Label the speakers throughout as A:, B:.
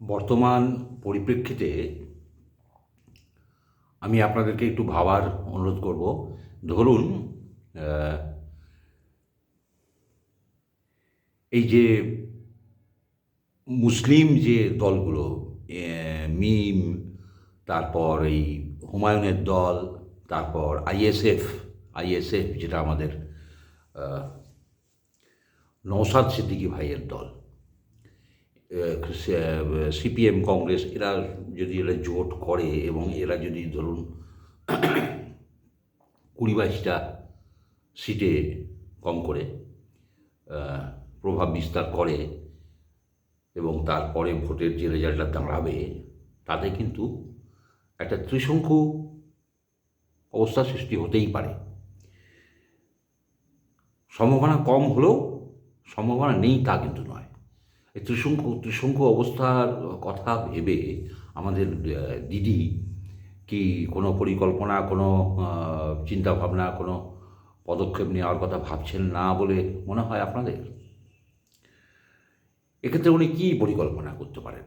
A: বর্তমান পরিপ্রেক্ষিতে আমি আপনাদেরকে একটু ভাবার অনুরোধ করব। ধরুন এই যে মুসলিম যে দলগুলো মিম, তারপর এই হুমায়ুনের দল, তারপর আইএসএফ আইএসএফ যেটা আমাদের নওশাদ সিদ্দিকী ভাইয়ের দল সিপিএম কংগ্রেস, এরা যদি এরা জোট করে এবং এরা যদি ধরুন কুড়ি বাইশটা সিটে কম করে প্রভাব বিস্তার করে এবং তারপরে ভোটের যে রেজাল্টটা দাঁড়াবে, তাতে কিন্তু একটা ত্রিশঙ্কু অবস্থা সৃষ্টি হতেই পারে। সম্ভাবনা কম হলেও সম্ভাবনা নেই তা কিন্তু নয়। এই ত্রিশঙ্কু ত্রিশঙ্কু অবস্থার কথা ভেবে আমাদের দিদি কি কোনো পরিকল্পনা, কোনো চিন্তাভাবনা, কোনো পদক্ষেপ নেওয়ার কথা ভাবছেন না বলে মনে হয় আপনাদের? এক্ষেত্রে উনি কী পরিকল্পনা করতে পারেন?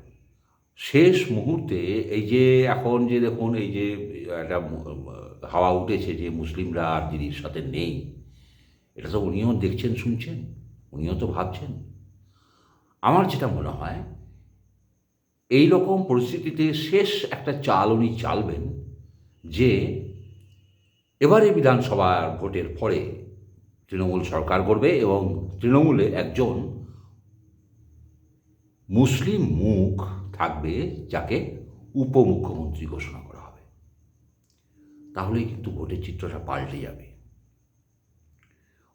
A: শেষ মুহূর্তে এই যে এখন যে দেখুন, এই যে একটা হাওয়া উঠেছে যে মুসলিমরা আর দিদির সাথে নেই, এটা তো উনিও দেখছেন, শুনছেন, উনিও তো ভাবছেন। আমার যেটা মনে হয় এই রকম পরিস্থিতিতে শেষ একটা চাল উনি চালবেন যে এবারে বিধানসভার ভোটের পরে তৃণমূল সরকার করবে এবং তৃণমূলে একজন মুসলিম মুখ থাকবে যাকে উপমুখ্যমন্ত্রী ঘোষণা করা হবে। তাহলেই কিন্তু ভোটের চিত্রটা পাল্টে যাবে।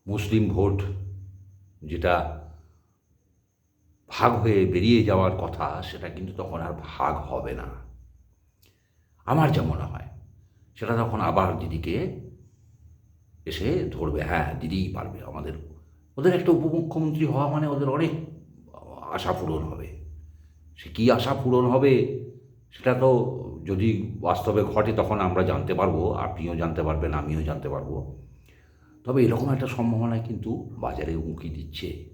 A: মুসলিম ভোট যেটা ভাগ হয়ে বেরিয়ে যাওয়ার কথা, সেটা কিন্তু তখন আর ভাগ হবে না। আমার যা মনে হয়, সেটা তখন আবার দিদিকে এসে ধরবে হ্যাঁ দিদিই পারবে আমাদের। ওদের একটা উপমুখ্যমন্ত্রী হওয়া মানে ওদের অনেক আশা পূরণ হবে। সে কী আশা পূরণ হবে, সেটা তো যদি বাস্তবে ঘটে তখন আমরা জানতে পারব, আপনিও জানতে পারবেন, আমিও জানতে পারব। তবে এরকম একটা সম্ভাবনা কিন্তু বাজারে উঁকি দিচ্ছে।